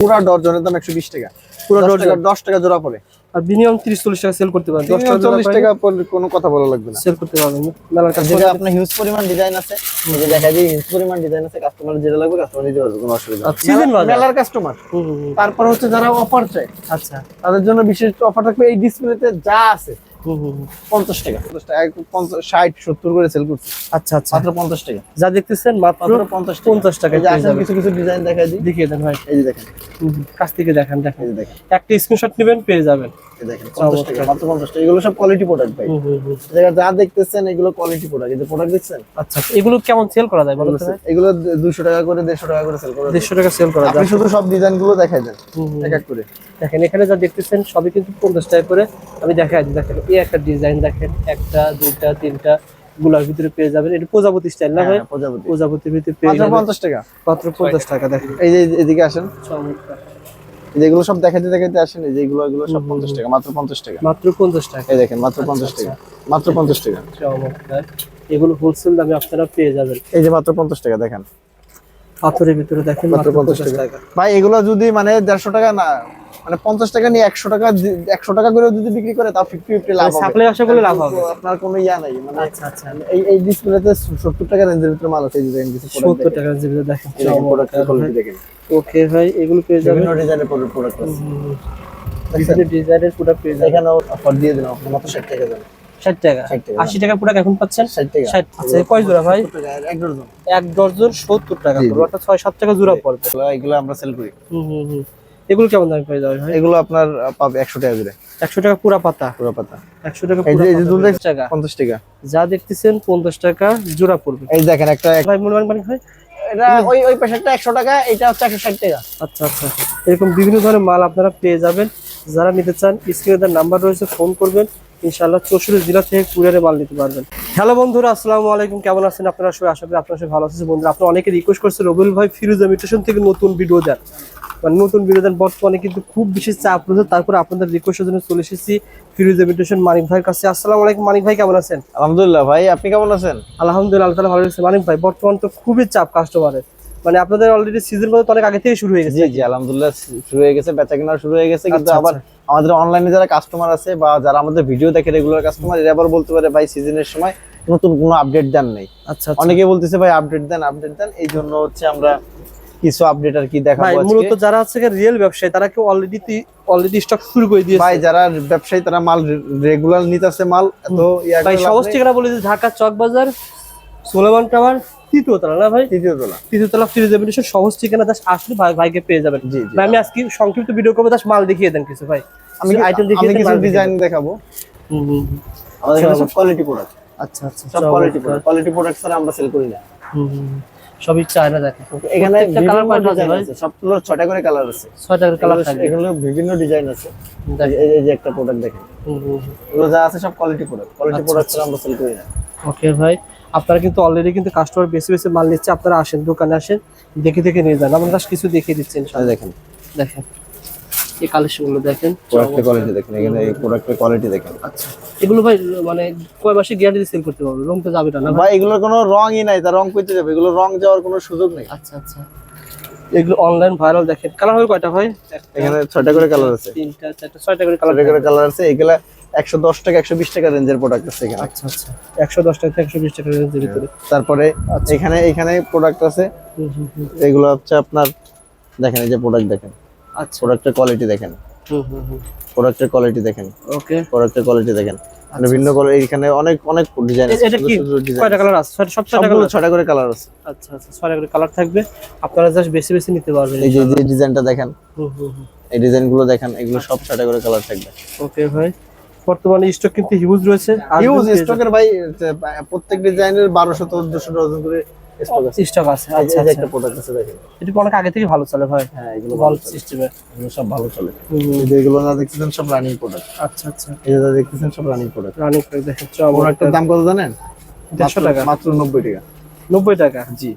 পুরো ডজনের দাম একশো বিশ টাকা। পুরো ডজন? দশ টাকা জোড়া পড়ে। আর মিনিমাম তিরিশ চল্লিশ টাকা সেল করতে পারেন। দশ টাকা চল্লিশ টাকা পড়লে কোনো কথা বলা লাগবে না। সেল করতে পারবেন। মেলার কাছে যেটা আপনার হিউজ পরিমাণ ডিজাইন আছে যে দেখা যায় হিউজ পরিমাণ ডিজাইন আছে কাস্টমার যেটা লাগবে কাস্টমার নিতে পারবে কোনো অসুবিধা আচ্ছা, নেই বাজার। মেলার কাস্টমার। তারপর হচ্ছে যারা অফার চায়। আচ্ছা। তাদের জন্য বিশেষ অফার থাকবে এই ডিসপ্লেতে যা আছে। পঞ্চাশ টাকা। পঞ্চাশ টাকা পঞ্চাশ ষাট সত্তর করে সেল করছি। আচ্ছা আচ্ছা। মাত্র পঞ্চাশ টাকা। যা দেখতেছেন মাত্র পঞ্চাশ পঞ্চাশ টাকা কিছু কিছু ডিজাইন দেখা দিই। দেখিয়ে দেন ভাই। এই যে দেখেন। কাছ থেকে দেখান দেখান। এই দেখেন। একটা স্ক্রিনশট নেবেন পেয়ে যাবেন। দেখেন পঞ্চাশ টাকা মাত্র পঞ্চাশ টাকা। এগুলো সব কোয়ালিটি প্রোডাক্ট ভাই। যা দেখতেছেন এগুলো কোয়ালিটি প্রোডাক্ট এই যে প্রোডাক্ট দেখছেন? আচ্ছা আচ্ছা। এগুলো কেমন সেল করা যায় এগুলো দুশো টাকা করে দেড়শো টাকা করে সেল করে দেড়শো টাকা সেল করা যায়। শুধু সব ডিজাইনগুলো দেখাই দেন। হুম, হুম। এক এক করে। দেখেন এখানে যা দেখতেছেন সবই কিন্তু পঞ্চাশ টাকা করে। আমি দেখাই দিই দেখেন। এই একটা ডিজাইন দেখেন একটা দুইটা তিনটা গুলার ভিতরে পেয়ে যাবেন। এটা প্রজাপতি স্টাইল না ভাই? হ্যাঁ, প্রজাপতি। প্রজাপতির ভিতরে পেয়ে যাবেন। পঞ্চাশ টাকা। মাত্র পঞ্চাশ টাকা দেখেন। এই যে এদিকে আসেন। চমৎকার। এই যে সব দেখাইতে দেখাইতে আসেন এই যে এগুলো সব পঞ্চাশ টাকা মাত্র পঞ্চাশ টাকা। মাত্র পঞ্চাশ টাকা। এই দেখেন মাত্র পঞ্চাশ টাকা। মাত্র পঞ্চাশ টাকা। চমৎকার। এগুলো হোলসেল দামে আপনারা পেয়ে যাবেন। এই যে মাত্র পঞ্চাশ টাকা দেখেন। পাথরের ভিতরে দেখেন মাত্র মাত্র পঞ্চাশ পঞ্চাশ টাকা। টাকা। ভাই এগুলো যদি মানে দেড়শো টাকা না মানে পঞ্চাশ টাকা নিয়ে একশো টাকা একশো টাকা করে যদি বিক্রি করে তাও ফিফটি ফিফটি লাভ হবে। সাপ্লাই আসা করলে লাভ হবে। আপনার কোনো ইয়া নাই মানে আচ্ছা আচ্ছা। এই এই ডিসপ্লেতে সত্তর টাকা রেঞ্জের ভিতরে মাল আছে এই কিছু সত্তর দেখেন। টাকার ভিতরে দেখেন এই দেখেন দেখেন। ওকে ভাই এগুলো পেয়ে যাবেন। বিভিন্ন ডিজাইনের প্রোডাক্ট আছে। বিভিন্ন ডিজাইনের পুরো পেয়ে যাবেন। এখানেও অফার দিয়ে দিলাম মাত্র ষাট টাকা দেন ষাট টাকা? আশি টাকা পুরো এখন পাচ্ছেন? ষাট টাকা। ষাট। আচ্ছা কয় জোড়া ভাই? এক ডজন। এক ডজন সত্তর টাকা। অর্থাৎ ছয় সাত টাকা জোড়া পড়বে। এগুলো আমরা সেল করি। হুম হুম হুম। এগুলো কেমন দামে পেয়ে যাবে ভাই? এগুলো আপনার পাবে একশো টাকা করে। একশো টাকা পুরা পাতা? পুরো পাতা। একশো টাকা এই যে পুরা এই যে টাকা পঞ্চাশ টাকা। যা দেখতেছেন পঞ্চাশ টাকা জোড়া পড়বে। এই দেখেন একটা ভাই মনে মানে ভাই। এটা ওই ওই পাশেরটা একশো টাকা এটা হচ্ছে একশো ষাট টাকা। আচ্ছা আচ্ছা। এরকম বিভিন্ন ধরনের মাল আপনারা পেয়ে যাবেন। যারা নিতে চান স্ক্রিনে তার নাম্বার রয়েছে ফোন করবেন। ইনশাআল্লাহ চৌষট্টি জেলা থেকে কুরিয়ারে মাল নিতে পারবেন। হ্যালো বন্ধুরা আসসালামু আলাইকুম। কেমন আছেন আপনারা সবাই? আশা করি আপনারা সবাই ভালো আছেন। বন্ধুরা আপনারা অনেকে রিকোয়েস্ট করছেন রবিউল ভাই ফিরোজ ইমিটেশন থেকে নতুন ভিডিও দেন। মানে নতুন ভিডিও দেন বর্তমানে কিন্তু খুব বেশি চাপ রয়েছে। তারপরে আপনাদের রিকোয়েস্টের জন্য চলে এসেছি ফিরোজ ইমিটেশন মানিক ভাইয়ের কাছে। আসসালামু আলাইকুম মানিক ভাই কেমন আছেন? আলহামদুলিল্লাহ ভাই আপনি কেমন আছেন? আলহামদুলিল্লাহ তাআলা ভালো আছে মানিক ভাই বর্তমান তো খুবই চাপ কাস্টমারের মানে আপনাদের অলরেডি সিজন মতো অনেক আগে থেকে শুরু হয়ে গেছে। জি জি আলহামদুলিল্লাহ শুরু হয়ে গেছে বেচা কেনা শুরু হয়ে গেছে। কিন্তু আচ্ছা, আবার আমাদের অনলাইনে যারা কাস্টমার আছে বা যারা আমাদের ভিডিও দেখে রেগুলার কাস্টমার এরা আবার বলতে পারে ভাই সিজনের সময় নতুন কোনো আপডেট দেন নেই। আচ্ছা আচ্ছা। অনেকে বলতেছে ভাই আপডেট দেন আপডেট দেন। এই জন্য হচ্ছে আমরা কিছু আপডেট আর কি ভাই দেখাবো মূলত যারা হচ্ছে রিয়েল ব্যবসায়ী তারা কেউ অলরেডি অলরেডি স্টক শুরু করে দিয়েছে? ভাই যারা ব্যবসায়ী তারা মাল রেগুলার নিতেছে মাল এত ভাই সহজ। ঠিকানা বলে ঢাকা চক বাজার সোলেমান টাওয়ার তৃতীয় না ভাই? তৃতীয় তলা। তৃতীয় তলা সহজ ঠিকানা দাস আসলে ভাই ভাইকে পেয়ে যাবেন। জি জি। ভাই আমি আজকে সংক্ষিপ্ত ভিডিও করব দাস মাল দেখিয়ে দেন কিছু ভাই। আমি আইটেম দেখিয়ে দেন কিছু ডিজাইন দেখাবো। হুম, হুম, হুম। আমাদের এখানে কোয়ালিটি প্রোডাক্ট আচ্ছা আচ্ছা সব কোয়ালিটি প্রোডাক্ট কোয়ালিটি প্রোডাক্ট ছাড়া আমরা সেল করি না। হুম। সবই চায়না দেখেন এখানে কালার ভাই। আছে সবগুলো ছয়টা করে কালার আছে। ছটা করে কালার থাকে এগুলো বিভিন্ন ডিজাইন আছে। এই যে একটা প্রোডাক্ট দেখেন। এগুলো যা আছে সব কোয়ালিটি প্রোডাক্ট কোয়ালিটি প্রোডাক্ট ছাড়া আমরা সেল করি না। ওকে ভাই আপনারা কিন্তু অলরেডি কিন্তু কাস্টমার বেশি বেশি মাল নিচ্ছে আপনারা আসেন দোকানে আসেন দেখে দেখে নিয়ে যান। আমরা জাস্ট কিছু দেখিয়ে দিচ্ছি দেখেন। দেখেন। এই কালেকশনগুলো দেখেন প্রোডাক্টের কোয়ালিটি দেখেন এখানে এই প্রোডাক্টের কোয়ালিটি দেখেন। আচ্ছা। এগুলো ভাই মানে কয় মাসে গ্যারান্টি সেল করতে পারবে? রং তো যাবে না ভাই? এগুলোর কোনো রংই নাই তা রং করতে যাবে। এগুলো রং যাওয়ার কোনো সুযোগ নেই। আচ্ছা আচ্ছা। এগুলো অনলাইন ভাইরাল দেখেন। কালার হবে কয়টা ভাই? এখানে ছয়টা করে কালার আছে। তিনটা চারটা ছয়টা করে কালার করে কালার আছে। এগুলা একশো দশ টাকা একশো বিশ টাকা রেঞ্জের প্রোডাক্ট আছে এখানে। আচ্ছা আচ্ছা। একশো দশ টাকা থেকে একশো বিশ টাকা রেঞ্জের ভিতরে। তারপরে এখানে এখানে প্রোডাক্ট আছে। এগুলো হচ্ছে আপনার দেখেন এই যে প্রোডাক্ট দেখেন। আচ্ছা। প্রোডাক্টের কোয়ালিটি দেখেন। হুম হুম হুম। প্রোডাক্টের কোয়ালিটি দেখেন। ওকে প্রোডাক্টের কোয়ালিটি দেখেন। মানে ভিন্ন করে এখানে অনেক অনেক ডিজাইন আছে। এটা কি? কয়টা কালার আছে। সব ছয়টা কালার ছয়টা করে কালার আছে। আচ্ছা আচ্ছা ছয়টা করে কালার থাকবে। আপনারা জাস্ট বেশি বেশি নিতে পারবেন এই যে যে ডিজাইনটা দেখেন। হুম হুম এই ডিজাইনগুলো দেখেন এগুলো সব ছয়টা করে কালার থাকবে। ওকে ভাই। বর্তমানে স্টক কিন্তু হিউজ রয়েছে। ইউজ স্টকের ভাই প্রত্যেক ডিজাইনের বারোশো চোদ্দশো ডজন করে স্টক আছে। স্টক আছে আচ্ছা এই আচ্ছা একটা প্রোডাক্ট আছে দেখেন। এটা অনেক আগে থেকে ভালো চলে ভাই। হ্যাঁ এগুলো বল সিস্টেমে এগুলো সব ভালো চলে। এই যে এগুলো না দেখতেছেন সব রানিং প্রোডাক্ট আচ্ছা আচ্ছা। এই যা দেখতেছেন সব রানিং প্রোডাক্ট রানিং করে দেখেন প্রোডাক্টের দাম কত জানেন? টাকা। মাত্র নব্বই টাকা। নব্বই টাকা। জি।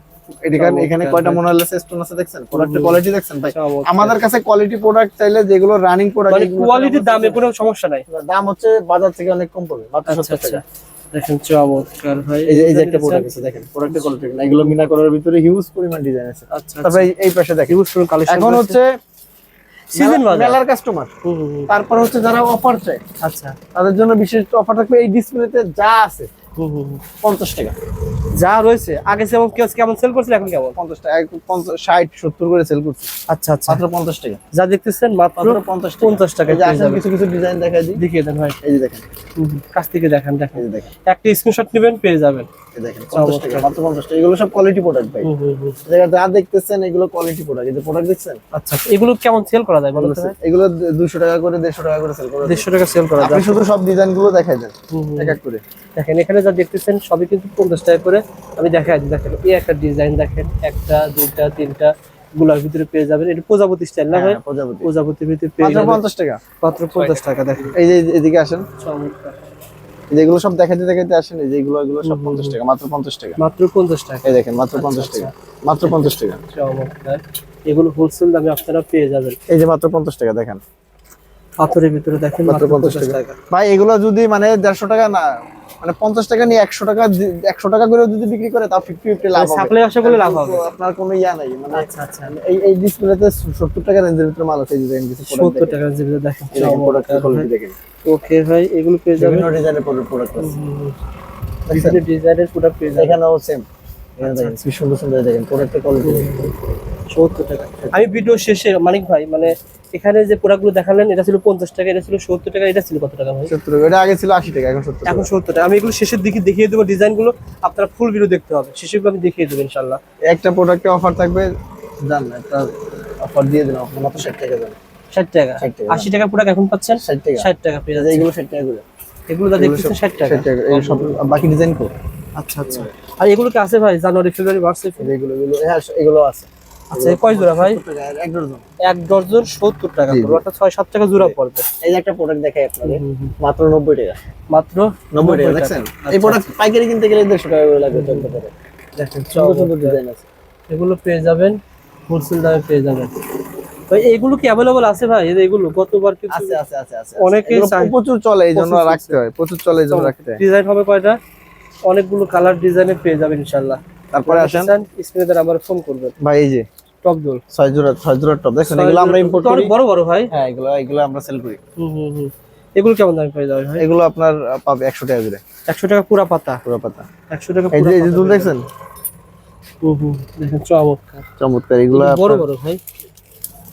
এখানে এখানে কয়টা মোনালিস স্টোন আছে দেখছেন? প্রোডাক্টের কোয়ালিটি দেখছেন ভাই? আমাদের কাছে কোয়ালিটি প্রোডাক্ট চাইলে যেগুলো রানিং প্রোডাক্ট মানে কোয়ালিটির দামে কোনো সমস্যা নাই। দাম হচ্ছে বাজার থেকে অনেক কম পড়বে মাত্র আচ্ছা সত্তর আচ্ছা। টাকা দেখেন চমৎকার ভাই। এই যে এই যে একটা প্রোডাক্ট আছে দেখেন প্রোডাক্টের কোয়ালিটি এগুলো মিনা করার ভিতরে হিউজ পরিমাণ ডিজাইন আছে। আচ্ছা তারপরে এই- পাশে দেখেন হিউজ পুরো কালেকশন এখন হচ্ছে সিজন বাজার। মেলার কাস্টমার। তারপর হচ্ছে যারা অফার চায় আচ্ছা। তাদের জন্য বিশেষ অফার থাকবে এই ডিসপ্লেতে যা আছে। পঞ্চাশ টাকা। যা রয়েছে আগে যেমন কেমন সেল করছিল এখন কেমন? পঞ্চাশ টাকা পঞ্চাশ ষাট সত্তর করে সেল করছে। আচ্ছা আচ্ছা। মাত্র পঞ্চাশ টাকা। যা দেখতেছেন মাত্র পঞ্চাশ পঞ্চাশ টাকা কিছু কিছু ডিজাইন দিই। দেখিয়ে দেন ভাই। এই যে দেখেন। কাছ থেকে দেখান দেখেন। দেখেন। একটা স্ক্রিনশট নেবেন পেয়ে যাবেন। দেখেন পঞ্চাশ টাকা মাত্র পঞ্চাশ টাকা। এগুলো সব কোয়ালিটি প্রোডাক্ট ভাই। যা দেখতেছেন এগুলো কোয়ালিটি প্রোডাক্ট এই যে প্রোডাক্ট দেখছেন? আচ্ছা এগুলো কেমন সেল করা যায় এগুলো দুশো টাকা করে দেড়শো টাকা করে সেল করে দেড়শো টাকা সেল করা যায়। শুধু সব দেখাই দেন। এক এক করে। দেখেন এখানে যা দেখতেছেন সবই কিন্তু পঞ্চাশ টাকা করে। আমি দেখাই দিই দেখেন এই একটা ডিজাইন দেখেন একটা দুইটা তিনটা গুলার ভিতরে পেয়ে যাবেন। এটা প্রজাপতি স্টাইল না ভাই? হ্যাঁ, প্রজাপতি। প্রজাপতির ভিতরে পেয়ে যাবেন। পঞ্চাশ টাকা। মাত্র পঞ্চাশ টাকা দেখেন। এই যে এদিকে আসেন। চমৎকার। এই যে সব দেখাইতে দেখাইতে আসেন। এই যে এগুলো এগুলো সব পঞ্চাশ টাকা মাত্র পঞ্চাশ টাকা। মাত্র পঞ্চাশ টাকা। এই দেখেন মাত্র পঞ্চাশ টাকা। মাত্র পঞ্চাশ টাকা। চমৎকার। এগুলো হোলসেল দামে আপনারা পেয়ে যাবেন। এই যে মাত্র পঞ্চাশ টাকা দেখেন। পাথরের ভিতরে দেখেন মাত্র পঞ্চাশ টাকা। ভাই এগুলো যদি মানে দেড়শো টাকা না মানে পঞ্চাশ টাকা নিয়ে একশো টাকা দি- একশো টাকা করে যদি বিক্রি করে তাও ফিফটি ফিফটি লাভ হবে। সাপ্লাই আসা করলে লাভ হবে। আপনার কোনো ইয়া নাই। মানে আচ্ছা আচ্ছা। এই এই ডিসপ্লেতে সত্তর টাকা রেঞ্জের ভিতরে মাল আছে ডিজাইন কিছু product সত্তর দেখেন। টাকার ভিতরে দেখেন দেখেন। ওকে ভাই এগুলো পেয়ে যাবেন। বিভিন্ন ডিজাইনের প্রোডাক্ট আছে। বিভিন্ন ডিজাইনের প্রোডাক্ট পেয়ে যাবেন। এখানেও সেম এখানে দেখেন কি সুন্দর সুন্দর দেখেন প্রোডাক্টের কোয়ালিটি সত্তর টাকা। আমি ভিডিও শেষে মানিক ভাই মানে এখানে যে প্রোডাক্টগুলো দেখালেন এটা ছিল পঞ্চাশ টাকা এটা ছিল সত্তর টাকা এটা ছিল কত টাকা ভাই? সত্তর এটা আগে ছিল আশি টাকা এখন সত্তর এখন সত্তর টাকা। আমি এগুলো শেষের দিকে দেখিয়ে দেবো ডিজাইনগুলো আপনারা ফুল ভিডিও দেখতে হবে। শেষেগুলো আমি দেখিয়ে দেবো ইনশাল্লাহ একটা প্রোডাক্টে অফার থাকবে জান না একটা অফার দিয়ে দিলাম আপনার মাত্র ষাট টাকা দেন ষাট টাকা? 60 টাকা। আশি টাকা প্রোডাক্ট এখন পাচ্ছেন? ষাট টাকা। ষাট টাকা পেয়ে যাচ্ছে এগুলো ষাট টাকা করে। এগুলো যা দেখতেছেন ষাট টাকা। ষাট টাকা এই সব বাকি ডিজাইন কো আচ্ছা আচ্ছা। আর এগুলো কি আছে ভাই? January February March? এগুলো এগুলো হ্যাঁ এগুলো আছে। আচ্ছা কয় জোড়া ভাই? এক ডজন। এক ডজন সত্তর টাকা জি, পড়বে অর্থাৎ ছয় সাত টাকা জোড়া পড়বে। এই যে একটা প্রোডাক্ট দেখাই আপনাদের মাত্র নব্বই টাকা। মাত্র নব্বই টাকা দেখছেন? এই প্রোডাক্ট পাইকারি কিনতে গেলে দেড়শো টাকা করে লাগবে চলতে পারে দেখেন সুন্দর সুন্দর ডিজাইন আছে। এগুলো পেয়ে যাবেন হোলসেল দামে পেয়ে যাবেন। ভাই এগুলো কি অ্যাভেলেবল আছে ভাই? এগুলো গতবার কিছু আছে আছে আছে আছে অনেকেই প্রচুর চলে এই জন্য রাখতে হয় প্রচুর চলে এই জন্য রাখতে হয়। ডিজাইন হবে কয়টা? অনেকগুলো কালার ডিজাইনে পেয়ে যাবেন ইনশাআল্লাহ। তারপরে আসেন। স্ক্রিনে আমার ফোন করবেন। ভাই এই যে টপ দোল ছয় জোড়া ছয় টপ দেখছেন এগুলো আমরা ইম্পোর্ট করি। বড় বড় ভাই। হ্যাঁ এগুলো এগুলো আমরা সেল করি। হুম হুম হুম। এগুলো কেমন দাম পেয়ে যাবে ভাই? এগুলো আপনার পাবে একশো টাকা করে। একশো টাকা পুরা পাতা। পুরো পাতা। একশো টাকা এই যে এই যে দুল দেখছেন। হুম হুম দেখেন চমৎকার। চমৎকার এগুলো বড় বড় ভাই।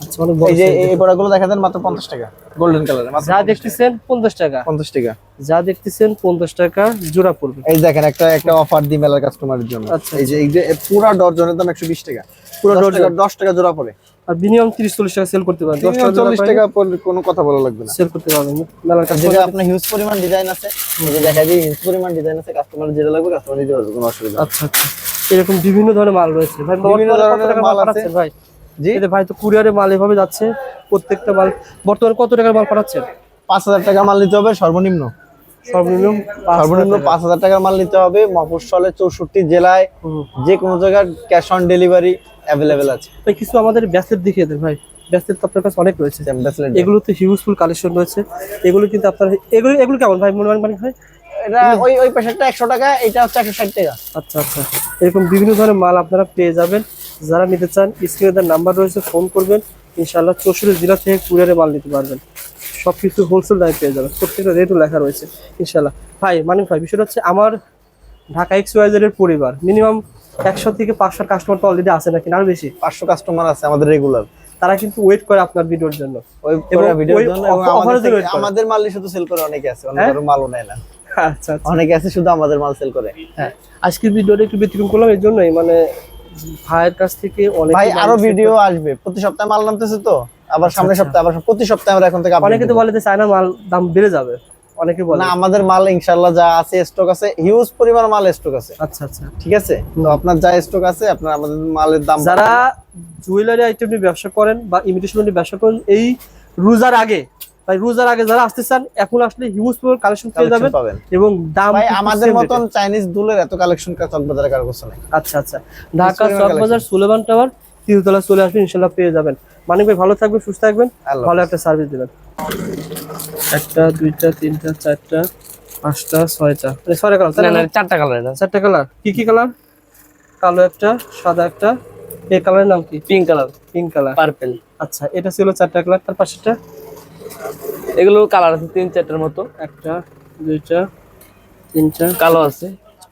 আচ্ছা অনেক বড় এই যে এই প্রোডাক্টগুলো দেখা দেন মাত্র পঞ্চাশ টাকা। গোল্ডেন মাত্র যা দেখতেছেন পঞ্চাশ টাকা। পঞ্চাশ টাকা। যা দেখতেছেন পঞ্চাশ টাকা জোড়া পড়বে। এই দেখেন একটা একটা অফার দিই মেলার কাস্টমারের জন্য। আচ্ছা, এই যে এই যে পুরো ডজনের দাম একশো বিশ টাকা। পুরো ডজন দশ টাকা জোড়া পড়ে। আর টাকা সেল করতে টাকা চল্লিশ টাকা পড়লে কোনো কথা বলা লাগবে না। সেল করতে পারবেন। মেলার কাছে যেটা আপনার হিউজ পরিমাণ ডিজাইন আছে যে দেখা যায় হিউজ পরিমাণ ডিজাইন আছে কাস্টমার যেটা লাগবে কাস্টমার দিতে পারবে কোনো অসুবিধা আচ্ছা আচ্ছা। এরকম বিভিন্ন ধরনের মাল রয়েছে। ভাই বিভিন্ন ধরনের মাল আছে। ভাই? জি। ভাই তো কুরিয়ারে মাল এভাবে যাচ্ছে প্রত্যেকটা মাল। বর্তমানে কত টাকার মাল পাঠাচ্ছেন? পাঁচ হাজার টাকা মাল নিতে হবে সর্বনিম্ন। সর্বনিম্ন সর্বনিম্ন পাঁচ হাজার টাকার মাল নিতে হবে মফস্বলে চৌষট্টি জেলায় যে কোনো ক্যাশ অন ডেলিভারি অ্যাভেলেবেল আছে। ভাই কিছু আমাদের ব্যাসের দেখিয়ে দেন ভাই। তো আপনার কাছে অনেক রয়েছে। ব্যাসলেট এগুলো তো হিউজফুল কালেকশন রয়েছে। এগুলো কিন্তু আপনার এগুলো এগুলো কেমন ভাই মনে মানে ভাই? এটা ওই ওই একশো টাকা এটা হচ্ছে একশো ষাট টাকা। আচ্ছা আচ্ছা। এরকম বিভিন্ন ধরনের মাল আপনারা পেয়ে যাবেন। যারা নিতে চান স্ক্রিনে তার নাম্বার রয়েছে ফোন করবেন। ইনশাল্লাহ চৌষট্টি জেলা থেকে কুরিয়ারে মাল নিতে পারবেন। সব কিছু হোলসেল দামে পেয়ে যাবেন। প্রত্যেকটা রেটও লেখা রয়েছে ইনশাআল্লাহ। ভাই মানে ভাই বিষয়টা হচ্ছে আমার ঢাকা এক্সের পরিবার মিনিমাম একশো থেকে পাঁচশো কাস্টমার তো অলরেডি আছে নাকি? আরও বেশি? পাঁচশো কাস্টমার আছে আমাদের রেগুলার তারা কিন্তু ওয়েট করে আপনার ভিডিওর জন্য। আমাদের মালই শুধু সেল করে অনেকে আছে অনেক হ্যাঁ? মালও নেয় না। আচ্ছা আচ্ছা। অনেকে আছে শুধু আমাদের মাল সেল করে। হ্যাঁ। আজকের ভিডিওটা একটু ব্যতিক্রম করলাম এই জন্যই মানে ভাইয়ের কাছ থেকে অনেক ভাই আরও ভিডিও আসবে। প্রতি সপ্তাহে মাল নামতেছে তো? আবার সামনের আচ্ছা। সপ্তাহে আবার প্রতি সপ্তাহে আমরা এখন থেকে অনেকে তো বলে যে চায়না মাল দাম বেড়ে যাবে। অনেকে বলে। না আমাদের মাল ইনশাল্লাহ যা আছে স্টক আছে হিউজ পরিমাণ মাল স্টক আছে। আচ্ছা আচ্ছা। ঠিক আছে? তো আপনার যা স্টক আছে আপনার আমাদের মালের দাম যারা জুয়েলারি আইটেম নিয়ে ব্যবসা করেন বা ইমিটেশন নিয়ে ব্যবসা করেন এই রোজার আগে ভাই রোজার আগে যারা আসতে চান এখন আসলে হিউজ কালেকশন পেয়ে যাবেন এবং দাম আমাদের মতন চাইনিজ দুলের এত কালেকশন চকবাজারে কারও কাছে নাই। আচ্ছা আচ্ছা। ঢাকা সুলেমান টাওয়ার তিনতলা চলে আসবেন ইনশাল্লাহ পেয়ে যাবেন। মানিক ভাই ভালো থাকবেন সুস্থ থাকবেন। ভালো একটা সার্ভিস দিবেন। একটা দুইটা তিনটা চারটা পাঁচটা ছয়টা। মানে ছয়টা কালার না না চারটা কালার চারটা কালার কি কি কালার কালো একটা সাদা একটা। এই কালারের নাম কি? Pink colour pink colour purple আচ্ছা এটা ছিল চারটা কালার তার পাশেরটা? এগুলো কালার আছে তিন চারটার মতো। একটা দুইটা তিনটা। কালো আছে।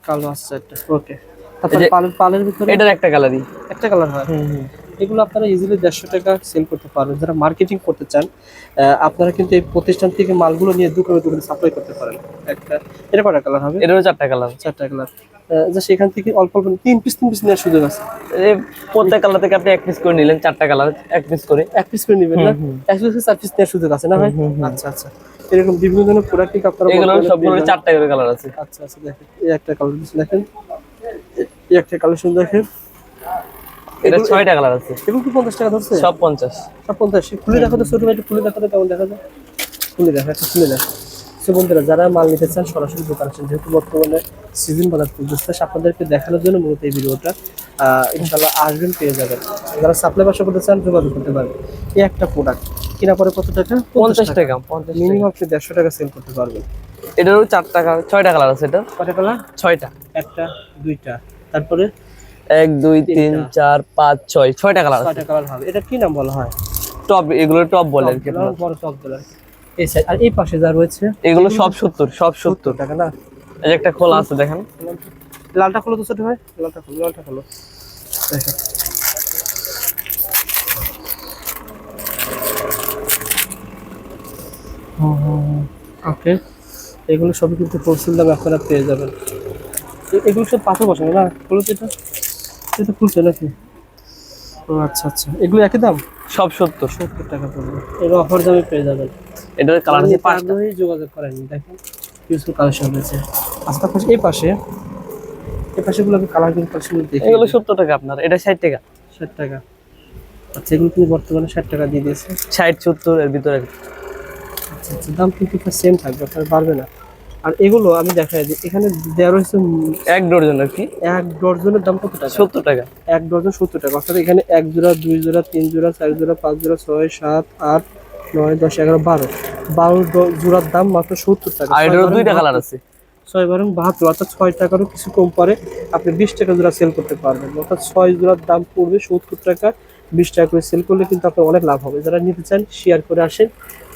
কালো আছে একটা ওকে। তারপর পালের পালের ভিতরে? এটার একটা কালারই একটা কালার হয়। এগুলো আপনারা ইজিলি দেড়শো টাকা সেল করতে পারবেন। যারা মার্কেটিং করতে চান আপনারা কিন্তু এই প্রতিষ্ঠান থেকে মালগুলো নিয়ে দোকানে দোকানে সাপ্লাই করতে পারেন। একটা এটা কটা কালার হবে? এটারও চারটা কালার চারটা কালার যা সেখান থেকে অল্প অল্প তিন পিস তিন পিস নেওয়ার সুযোগ আছে। প্রত্যেক কালার থেকে আপনি এক পিস করে নিলেন চারটা কালার এক পিস করে। এক পিস করে নেবেন না? এক পিস চার পিস নেওয়ার সুযোগ আছে না ভাই? আচ্ছা আচ্ছা। এরকম বিভিন্ন ধরনের প্রোডাক্ট আপনারা এগুলো সবগুলো চারটা করে কালার আছে। আচ্ছা আচ্ছা দেখেন। এই একটা কালার দেখেন। এই একটা কালেকশন দেখেন। এটা ছয়টা কালার আছে। এগুলো কি পঞ্চাশ টাকা ধরছে? সব পঞ্চাশ। সব পঞ্চাশ। খুলে দেখো তো ছোট ভাই খুলে দেখো তো কেমন দেখা যায় খুলে দেখো একটা খুলে দেখো। সে বন্ধুরা যারা মাল নিতে চান সরাসরি দোকান আসেন। যেহেতু বর্তমানে সিজন বাজার চলতেছে আপনাদেরকে দেখানোর জন্য মূলত এই ভিডিওটা ইনশাল্লাহ আসবেন পেয়ে যাবেন। যারা সাপ্লাই ব্যবসা করতে চান যোগাযোগ করতে পারেন এই একটা প্রোডাক্ট কেনা পরে কত টাকা? পঞ্চাশ টাকা। পঞ্চাশ মিনিমাম আপনি দেড়শো টাকা সেল করতে পারবেন। এটারও চারটা কালার ছয়টা কালার আছে এটা। কটা কালার? ছয়টা। একটা দুইটা। তারপরে এক দুই তিন চার পাঁচ ছয় ছয়টা কালার ছয়টা কালার হবে। এটা কি নাম বলা হয়? টপ এগুলো টপ বলে আর কি। বড় টপ কালার এই সাইড আর এই পাশে যা রয়েছে এগুলো সব সত্তর সব সত্তর টাকা না? এই একটা খোলা আছে দেখেন। লালটা খোলো তো ছোট ভাই। লালটা খোলো লালটা খোলো। ওকে এগুলো সবই কিন্তু হোলসেল দামে আপনারা পেয়ে যাবেন। এগুলো সব পাথর বসানো না? তো এটা। এটা খুলছে নাকি? ও আচ্ছা আচ্ছা। এগুলো একই দাম? সব সত্তর। সত্তর টাকা পড়বে। এর অফার দামে পেয়ে যাবেন। এটার কালার আছে পাঁচটা। যোগাযোগ করেন দেখেন। ইউজফুল কালেকশন রয়েছে। আচ্ছা তারপর এই পাশে এই পাশে গুলো কালার কিন্তু কালেকশন দেখি এগুলো সত্তর টাকা আপনার এটা ষাট টাকা। ষাট টাকা। আচ্ছা এগুলো কিন্তু বর্তমানে ষাট টাকা দিয়ে দিয়েছে। ষাট সত্তর এর ভিতরে। আচ্ছা আচ্ছা দাম কিন্তু সেম থাকবে আপনার বাড়বে না। আর এগুলো আমি দেখাই দিই। এখানে দেওয়া রয়েছে এক ডর্জন আর কি? এক ডজনের দাম কত টাকা? সত্তর টাকা। এক ডজন সত্তর টাকা। অর্থাৎ এখানে এক জোড়া দুই জোড়া তিন জোড়া চার জোড়া পাঁচ জোড়া ছয় সাত আট নয় দশ এগারো বারো। বারো জোড়ার দাম মাত্র সত্তর টাকা। আর এটারও দুইটা কালার আছে। ছয় বারং বাহাত্তর অর্থাৎ ছয় টাকারও কিছু কম পরে আপনি বিশ টাকা জোড়া সেল করতে পারবেন। অর্থাৎ ছয় জোড়ার দাম পড়বে সত্তর টাকা। বিশ টাকা করে সেল করলে কিন্তু আপনার অনেক লাভ হবে। যারা নিতে চান শেয়ার করে আসেন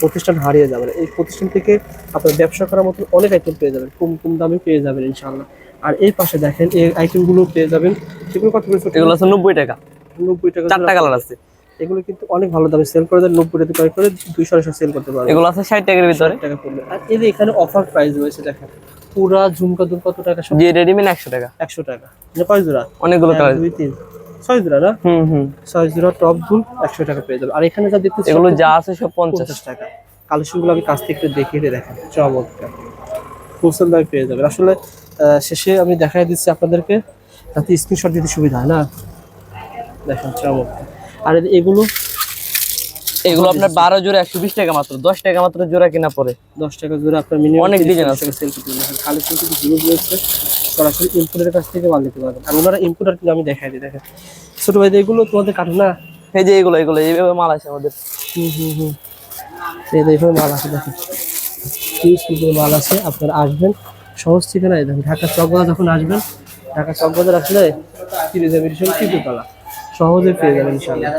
প্রতিষ্ঠান হারিয়ে যাবেন এই প্রতিষ্ঠান থেকে আপনার ব্যবসা করার মতন অনেক আইটেম পেয়ে যাবেন কম কম দামে পেয়ে যাবেন ইনশাল্লাহ আর এই পাশে দেখেন এই আইটেমগুলো পেয়ে যাবেন সেগুলো কত করে এগুলো আছে নব্বই টাকা। নব্বই টাকা চারটা কালার আছে। এগুলো কিন্তু অনেক ভালো দামে সেল করে দেন নব্বই টাকা করে দুইশো আড়াইশো সেল করতে পারবেন। এগুলো আছে ষাট টাকার ভিতরে। টাকা পড়বে। আর এই যে এখানে অফার প্রাইস রয়েছে দেখেন। পুরা ঝুমকা দুল কত টাকা সব? রেডিমেড একশো টাকা। একশো টাকা। মানে কয় জোড়া? অনেকগুলো কালার দুই তিন। ছয় জোড়া না? হুম হুম। ছয় জোড়া টপ দুল একশো টাকা পেয়ে যাবে। আর এখানে যা দেখতে এগুলো যা আছে সব পঞ্চাশ। টাকা। কালেকশনগুলো আমি কাছ থেকে একটু দেখিয়ে দেখেন চমৎকার। হোলসেল দামে পেয়ে যাবেন। আসলে আহ, শেষে আমি দেখাই দিচ্ছি আপনাদেরকে। যাতে স্ক্রিনশট দিতে সুবিধা হয় না? দেখেন চমৎকার। আর এগুলো এগুলো আপনার বারো জোড়া একশো বিশ টাকা মাত্র। দশ টাকা মাত্র জোড়া কিনা পরে। দশ টাকা জোড়া আপনার মিনিমাম অনেক design আছে। সেল করতে পারবেন কালেকশন কিন্তু হিউজ রয়েছে সরাসরি ইম্পোর্টের কাছ থেকে মাল নিতে পারবেন। আর ওনারা ইম্পোর্টার কিন্তু আমি দেখাই দিই দেখেন। ছোট ভাই এগুলো তোমাদের কাটে না? এই যে এগুলো এগুলো এইভাবে মাল আছে আমাদের। হুম হুম হুম। এই দেখুন মাল আছে দেখেন। কিন্তু মাল আছে আপনারা আসবেন। সহজ ঠিকানা এই দেখেন ঢাকা চকবাজার যখন আসবেন ঢাকা চকবাজার আসলে মিশন কিন্তু কালা সহজে পেয়ে যাবেন ইনশাল্লাহ